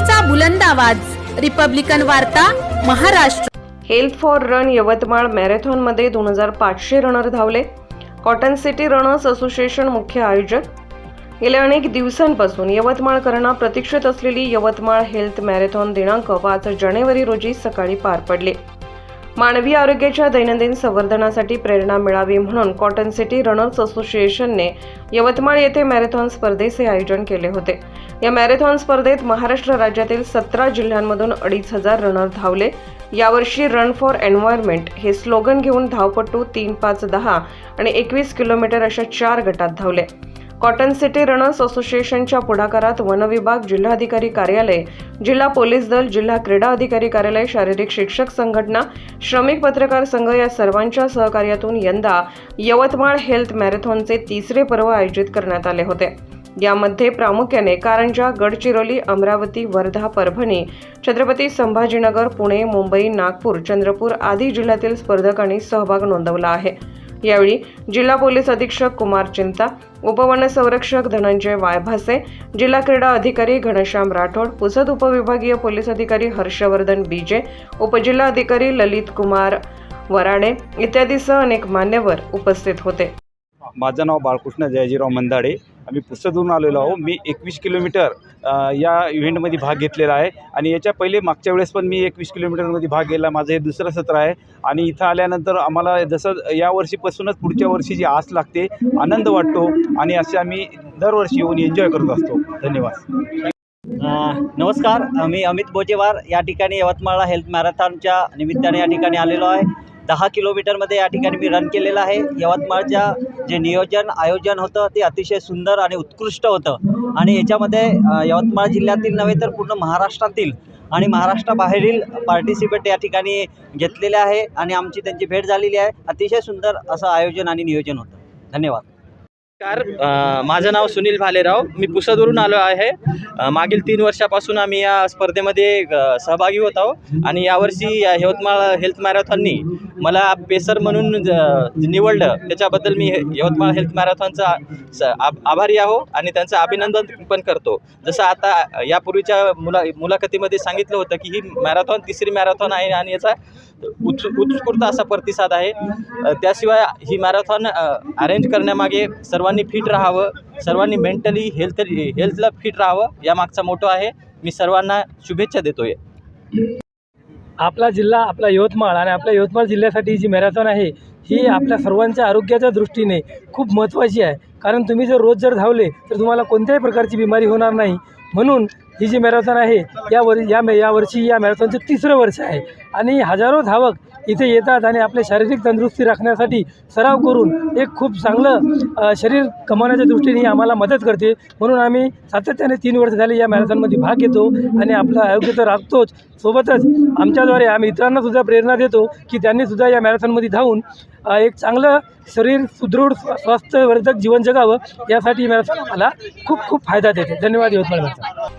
लोकशाहीचा बुलंद आवाज. रिपब्लिकन वार्ता Maharashtra. Health for run Yavatmal मॅरेथॉनमध्ये दोन हजार पाचशे रनर धावले. कॉटन सिटी रनर्स असोसिएशन मुख्य आयोजक. गेल्या अनेक दिवसांपासून यवतमाळकरांना प्रतीक्षित असलेली यवतमाळ हेल्थ मॅरेथॉन दिनांक पाच जानेवारी रोजी सकाळी पार पडले. मानवी आरोग्याच्या दैनंदिन संवर्धनासाठी प्रेरणा मिळावी म्हणून कॉटन सिटी रनर्स असोसिएशनने यवतमाळ येथे मॅरेथॉन स्पर्धेचे आयोजन केले होते. या मॅरेथॉन स्पर्धेत महाराष्ट्र राज्यातील सतरा जिल्ह्यांमधून अडीच हजार रनर धावले. यावर्षी रन फॉर एन्व्हायरमेंट हे स्लोगन घेऊन धावपटू तीन पाच दहा आणि एकवीस किलोमीटर अशा चार गटात धावले. कॉटन सिटी रनर्स असोसिएशनच्या पुढाकारात वनविभाग जिल्हाधिकारी कार्यालय जिल्हा पोलीस दल जिल्हा क्रीडा अधिकारी कार्यालय शारीरिक शिक्षक संघटना श्रमिक पत्रकार संघ या सर्वांच्या सहकार्यातून यंदा यवतमाळ हेल्थ मॅरेथॉनचे तिसरे पर्व आयोजित करण्यात आले होते. यामध्ये प्रामुख्याने कारंजा गडचिरोली अमरावती वर्धा परभणी छत्रपती संभाजीनगर पुणे मुंबई नागपूर चंद्रपूर आदी जिल्ह्यातील स्पर्धकांनी सहभाग नोंदवला आहे. यावेळी जिल्हा पोलीस अधीक्षक कुमार चिंता उपवनसंरक्षक धनंजय वायभासे जिल्हा क्रीडा अधिकारी घनश्याम राठोड पुसद उपविभागीय पोलीस अधिकारी हर्षवर्धन बीजे उपजिल्हा अधिकारी ललित कुमार वराडे इत्यादीसह अनेक मान्यवर उपस्थित होते. माझं नाव बाळकृष्ण जयजीराव मंदाडे. आम्ही पुस्तकहून आलेलो आहो मी एकवीस किलोमीटर या इव्हेंटमध्ये भाग घेतलेला आहे. आणि याच्या पहिले मागच्या वेळेस पण मी एकवीस किलोमीटरमध्ये भाग घेतला. माझं हे दुसरं सत्र आहे. आणि इथं आल्यानंतर आम्हाला जसं या वर्षीपासूनच पुढच्या वर्षीची आस लागते आनंद वाटतो. आणि असे आम्ही दरवर्षी येऊन एन्जॉय करत असतो. धन्यवाद. नमस्कार. मी अमित बोजेवार. या ठिकाणी यवतमाळला हेल्थ मॅरेथॉनच्या निमित्ताने या ठिकाणी आलेलो आहे. दहा किलोमीटरमध्ये या ठिकाणी मी रन केलेलं आहे. यवतमाळच्या जे नियोजन आयोजन होतं ते अतिशय सुंदर आणि उत्कृष्ट होतं. आणि याच्यामध्ये यवतमाळ जिल्ह्यातील नव्हे तर पूर्ण महाराष्ट्रातील आणि महाराष्ट्राबाहेरील पार्टिसिपेट या ठिकाणी घेतलेले आहे आणि आमची त्यांची भेट झालेली आहे. अतिशय सुंदर असं आयोजन आणि नियोजन होतं. धन्यवाद. नमस्कार. माझं नाव सुनील भालेराव. मी पुसदवरून आलो आहे. मागील तीन वर्षापासून आम्ही या स्पर्धेमध्ये सहभागी होत आहोत. आणि यावर्षी या यवतमाळ हेल्थ मॅरेथॉननी मला पेसर म्हणून ज- निवडलं. त्याच्याबद्दल मी यवतमाळ हेल्थ मॅरेथॉनचा स- आभारी आहो आणि त्यांचं अभिनंदन पण करतो. जसं आता यापूर्वीच्या मुला मुलाखतीमध्ये सांगितलं होतं की ही मॅरेथॉन तिसरी मॅरेथॉन आहे आणि याचा उत्सु उत्स्फूर्त असा प्रतिसाद आहे. त्याशिवाय ही मॅरेथॉन अरेंज करण्यामागे सर्वांनी फिट राहावं सर्वांनी मेंटली हेल्थ हेल्थला फिट राहावं यामागचा मोठं आहे. मी सर्वांना शुभेच्छा देतोय. आपला जिल्हा आपला यवतमाळ आणि आपल्या यवतमाळ जिल्ह्यासाठी जी मॅरेथॉन आहे ही आपल्या सर्वांच्या आरोग्याच्या दृष्टीने खूप महत्त्वाची आहे. कारण तुम्ही जर रोज जर धावले तर तुम्हाला कोणत्याही प्रकारची बिमारी होणार नाही. म्हणून ही जी मॅरेथॉन आहे या या मे यावर्षी या मॅरेथॉनचं तिसरं वर्ष आहे. आणि हजारो धावक इथे येतात आणि आपले शारीरिक तंदुरुस्ती राखण्यासाठी सराव करून एक खूप चांगलं शरीर कमावण्याच्या दृष्टीने आम्हाला मदत करते. म्हणून आम्ही सातत्याने तीन वर्ष झाले या मॅरेथॉनमध्ये भाग घेतो आणि आपलं आरोग्य तर राखतोच. सोबतच आमच्याद्वारे आम्ही इतरांनासुद्धा प्रेरणा देतो की त्यांनीसुद्धा या मॅरेथॉनमध्ये धावून एक चांगलं शरीर सुदृढ स्वास्थ्यवर्धक जीवन जगावं. यासाठी मॅरेथॉन आम्हाला खूप खूप फायदा देते. धन्यवाद. यवतमाळ